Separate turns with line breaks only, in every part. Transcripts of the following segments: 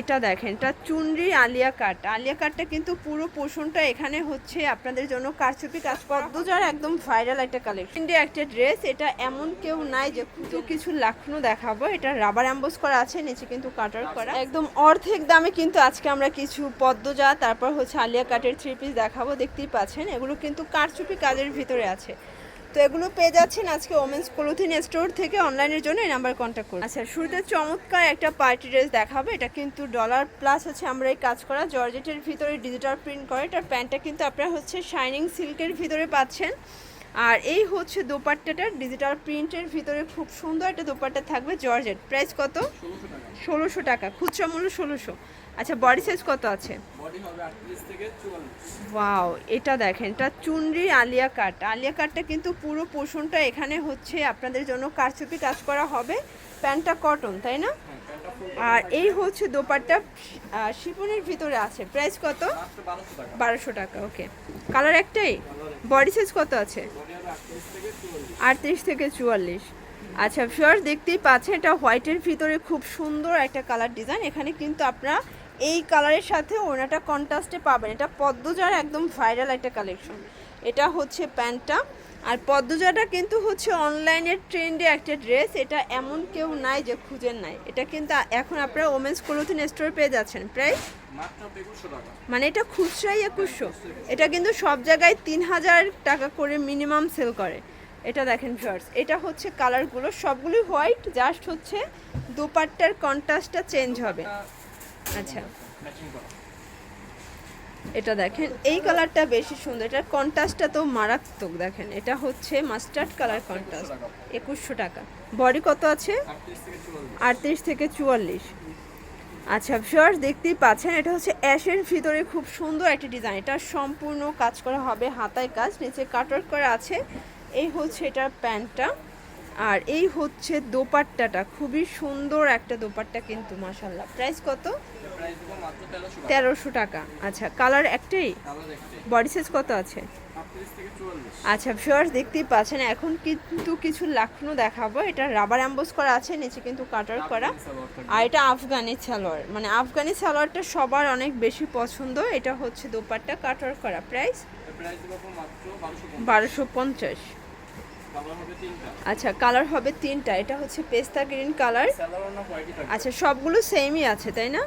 এটা দেখেন, এটা চুনরি আলিয়া কাট আলিয়া কাটটা কিন্তু পুরো পোষণটা এখানে হচ্ছে আপনাদের জন্য কারচুপি কাজ পদ্মজার একদম ভাইরাল একটা কালেকশন একটা ড্রেস এটা এমন কেউ নাই যে খুব কিছু লাখনো দেখাবো। এটা রাবার অ্যাম্বোস করা আছে, নিচে কিন্তু কাটার করা। একদম অর্ধেক দামে কিন্তু আজকে আমরা কিছু পদ্মজা, তারপর হচ্ছে আলিয়া কাটের থ্রি পিস দেখাবো, দেখতেই পাচ্ছেন। এগুলো কিন্তু কারচুপি কাজের ভিতরে আছে। তো এগুলো পেয়ে যাচ্ছেন আজকে ওমেন্স ক্লোথিং স্টোর থেকে অনলাইনের জন্য এই নাম্বার কন্ট্যাক্ট করুন। আচ্ছা শুরুতে চমৎকার একটা পার্টি ড্রেস দেখাবে। এটা কিন্তু ডলার প্লাস হচ্ছে আমরা এই কাজ করা। জর্জেটের ভিতরে ডিজিটাল প্রিন্ট করে। এটার প্যান্টটা কিন্তু আপনারা হচ্ছে শাইনিং সিল্কের ভিতরে পাচ্ছেন। আর এই হচ্ছে দোপাট্টাটা ডিজিটাল প্রিন্টের ভিতরে খুব সুন্দর একটা দোপাট্টা থাকবে জর্জেট। প্রাইস কত? ষোলোশো টাকা। খুচরা মূল্য ষোলোশো। আচ্ছা বডি সাইজ কত আছে? ওয়াও এটা দেখেন এটা চুনরি আলিয়া কাট আলিয়া কাটটা কিন্তু পুরো পোষণটা এখানে হচ্ছে আপনাদের জন্য কারচুপি কাজ করা হবে। প্যান্টটা কটন তাই না? আর এই হচ্ছে দোপাট্টা শিপনের ভিতরে আছে। প্রাইস কত?
বারোশো টাকা
ওকে কালার একটাই? বডি সাইজ কত আছে?
আটত্রিশ থেকে চুয়াল্লিশ।
আচ্ছা ফিওর দেখতেই পাচ্ছেন, এটা হোয়াইটের ভিতরে খুব সুন্দর একটা কালার ডিজাইন এখানে কিন্তু আপনারা এই কালারের সাথে ওনাটা কন্ট্রাস্টে পাবেন। এটা পদ্মজার একদম ভাইরাল একটা কালেকশন এটা হচ্ছে প্যান্টটা। আর পদ্মজাটা কিন্তু হচ্ছে অনলাইনের ট্রেন্ডে একটা ড্রেস এটা এমন কেউ নাই যে খুঁজেন নাই। এটা কিন্তু এখন আপনারা ওমেন্স ক্লোথিং স্টোর পেয়ে যাচ্ছেন
টাকা।
মানে এটা খুচরাই একুশশো। এটা কিন্তু সব জায়গায় তিন হাজার টাকা করে মিনিমাম সেল করে। এটা দেখেন শর্টস এটা হচ্ছে কালারগুলো সবগুলোই হোয়াইট জাস্ট হচ্ছে দুপাট্টার কন্ট্রাস্টটা চেঞ্জ হবে। আচ্ছা। এটা দেখেন, এই কালারটা বেশি সুন্দর। এটার কন্ট্রাস্টটা তো মারাত্মক দেখেন। এটা হচ্ছে মাস্টার্ড কালার কন্ট্রাস্ট একুশশো টাকা। বডি কত আছে?
আটত্রিশ থেকে চুয়াল্লিশ।
আচ্ছা ভিউয়ার্স দেখতেই পাচ্ছেন, এটা হচ্ছে অ্যাশের ভিতরে খুব সুন্দর একটা ডিজাইন এটা সম্পূর্ণ কাজ করা হবে হাতায় কাজ, নিচে কাটওয়ার্ক করা আছে। এই হচ্ছে এটার প্যান্টটা। আর এই হচ্ছে দোপাট্টাটা। খুবই সুন্দর একটা দোপাট্টা কিন্তু মাসাল্লাহ প্রাইস কত?
তেরোশো টাকা।
আচ্ছা কালার একটাই? বডি সাইজ কত আছে? আচ্ছা ভিউয়ার্স দেখতেই পাচ্ছেন, এখন কিন্তু কিছু লাখনো দেখাবো। এটা রাবার অ্যাম্বোস করা আছে, নিচে কিন্তু কাটার করা। আর এটা আফগানি সালোয়ার। মানে আফগানি সালোয়ারটা সবার অনেক বেশি পছন্দ। এটা হচ্ছে দোপাট্টা কাটার করা। প্রাইস
বারোশো
পঞ্চাশ। আচ্ছা কালার হবে তিনটা। এটা হচ্ছে পেস্তা গ্রিন কালার আচ্ছা সবগুলো সেমই আছে, তাই না?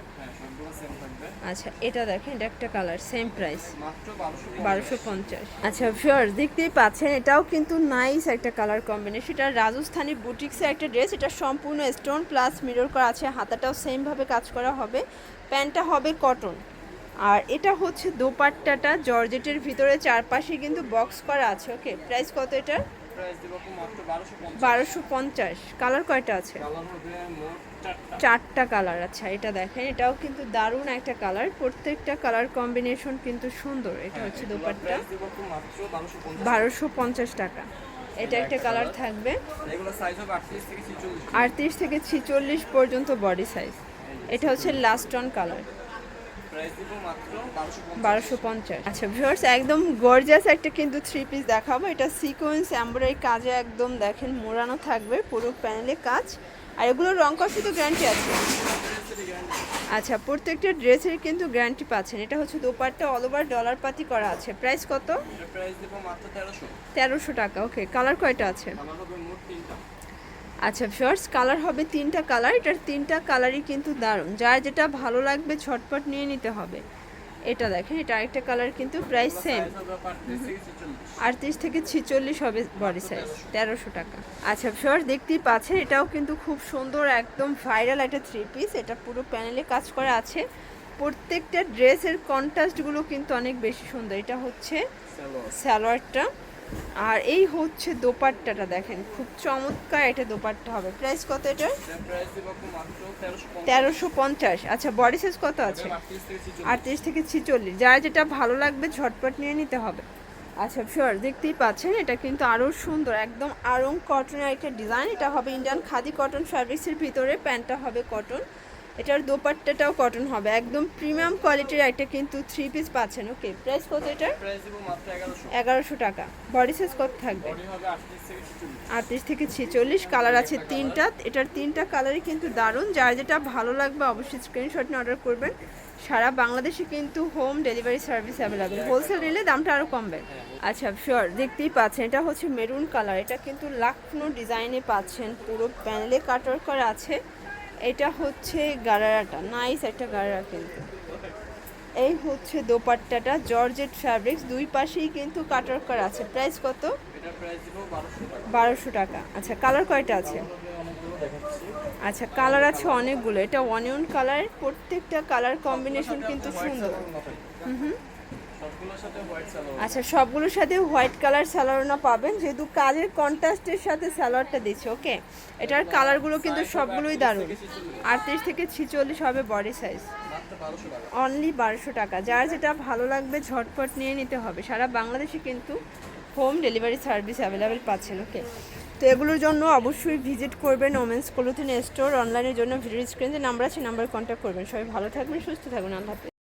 আচ্ছা এটা দেখেন, এটা একটা কালার সেম প্রাইস
বারোশো
পঞ্চাশ। আচ্ছা ফিওর দেখতেই পাচ্ছেন, এটাও কিন্তু নাইস একটা কালার কম্বিনেশন এটা রাজস্থানি বুটিক্সের একটা ড্রেস এটা সম্পূর্ণ স্টোন প্লাস মিরর করা আছে। হাতাটাও সেমভাবে কাজ করা হবে। প্যান্টটা হবে কটন আর এটা হচ্ছে দোপাট্টাটা, জর্জেটের ভিতরে চারপাশে কিন্তু বক্স করা আছে। ওকে প্রাইস কত এটার?
প্রাইস দেবো মাত্র বারোশো পঞ্চাশ।
বারোশো পঞ্চাশ। কালার কয়টা আছে?
কালার হবে মোট চারটা।
কালার আচ্ছা এটা দেখেন এটাও কিন্তু দারুণ একটা কালার প্রত্যেকটা কালার কম্বিনেশন কিন্তু সুন্দর। এটা হচ্ছে দোপাট্টা।
বারোশো পঞ্চাশ।
টাকা। এটা একটা কালার থাকবে।
আটত্রিশ থেকে ছিচল্লিশ।
পর্যন্ত বডি সাইজ এটা হচ্ছে লাস্ট অন কালার
বারোশো
পঞ্চাশ। আচ্ছা ভিউয়ার্স একদম গর্জাস একটা কিন্তু থ্রি পিস দেখাবো। এটা সিকোয়েন্স কাজে একদম দেখেন মোড়ানো থাকবে পুরো প্যানেলে কাজ। আর এগুলো রং তো গ্যারান্টি আছে। আচ্ছা প্রত্যেকটা ড্রেসের কিন্তু গ্যারান্টি পাচ্ছেন। এটা হচ্ছে দোপাট্টা অল ওভার ডলার পাতি করা আছে। প্রাইস কত?
তেরোশো।
টাকা ওকে কালার কয়টা আছে
কালার হবে মোট তিনটা
আচ্ছা ফার্স্ট কালার হবে তিনটা কালার এটার তিনটা কালারই কিন্তু দারুণ। যার যেটা ভালো লাগবে ছটপট নিয়ে নিতে হবে। এটা দেখেন এটা আরেকটা কালার কিন্তু প্রাইস সেম
আটত্রিশ থেকে ছিচল্লিশ
হবে বডি সাইজ তেরোশো টাকা। আচ্ছা ফার্স্ট দেখতেই পাচ্ছেন এটাও কিন্তু খুব সুন্দর একদম ভাইরাল একটা থ্রি পিস এটা পুরো প্যানেলে কাজ করা আছে। প্রত্যেকটা ড্রেসের কন্ট্রাস্টগুলো কিন্তু অনেক বেশি সুন্দর। এটা হচ্ছে
সালোয়ার।
সালোয়ারটা। আর এই হচ্ছে দোপাট্টাটা দেখেন, খুব চমৎকার এটা দোপাট্টা হবে। প্রাইস কত
মাত্র তেরোশো পঞ্চাশ।
আচ্ছা বডি সাইজ কত আছে?
আটত্রিশ থেকে ছিচল্লিশ।
যার যেটা ভালো লাগবে, ঝটপট নিয়ে নিতে হবে। আচ্ছা শিওর দেখতেই পাচ্ছেন, এটা কিন্তু আরও সুন্দর, একদম আরং কটনের একটা ডিজাইন এটা হবে ইন্ডিয়ান খাদি কটন ফ্যাব্রিক্সের ভিতরে, প্যান্টটা হবে কটন এটার দোপাট্টাটাও কটন হবে। একদম প্রিমিয়াম কোয়ালিটির একটা কিন্তু থ্রি পিস পাচ্ছেন। ওকে প্রাইস কত এটার?
এগারোশো।
টাকা। বডি সাইজ কত থাকবে?
আটত্রিশ থেকে ছেচল্লিশ।
কালার আছে তিনটা। এটার তিনটা কালারই কিন্তু দারুণ। যার যেটা ভালো লাগবে অবশ্যই স্ক্রিনশট নিয়ে অর্ডার করবেন। সারা বাংলাদেশে কিন্তু home delivery service available wholesale নিলে দামটা আরও কমবে। আচ্ছা শিওর দেখতেই পাচ্ছেন। এটা হচ্ছে মেরুন কালার এটা কিন্তু লাখনো ডিজাইনে পাচ্ছেন। পুরো প্যানেলে কাটার করা আছে। এটা হচ্ছে গারারাটা। নাইস একটা গারারা কিন্তু। এই হচ্ছে দোপাট্টাটা জর্জেট ফ্যাব্রিক্স দুই পাশেই কিন্তু কাটার করা আছে। প্রাইস কত?
বারোশো টাকা।
আচ্ছা কালার কয়টা আছে? আচ্ছা কালার আছে অনেকগুলো। এটা অনিয়ন কালার প্রত্যেকটা কালার কম্বিনেশন কিন্তু সুন্দর।
হুম সালোয়ার
আচ্ছা সবগুলোর সাথে হোয়াইট কালার স্যালোয়ারনা পাবেন যেহেতু কাজের কন্ট্রাস্টের সাথে স্যালোয়ারটা দিচ্ছে ওকে এটার কালারগুলো কিন্তু সবগুলোই দারুণ। আটত্রিশ থেকে ছিচল্লিশ হবে বডি সাইজ অনলি বারোশো টাকা। যার যেটা ভালো লাগবে ঝটপট নিয়ে নিতে হবে। সারা বাংলাদেশে কিন্তু হোম ডেলিভারি সার্ভিস অ্যাভেলেবেল পাচ্ছেন ওকে তো এগুলোর জন্য অবশ্যই ভিজিট করবেন ওমেন্স ক্লোথিং স্টোর অনলাইনের জন্য ভিডিও স্ক্রিনে যে নাম্বার আছে নাম্বার কন্ট্যাক্ট করবেন। সবাই ভালো থাকবেন সুস্থ থাকবেন। আল্লাহ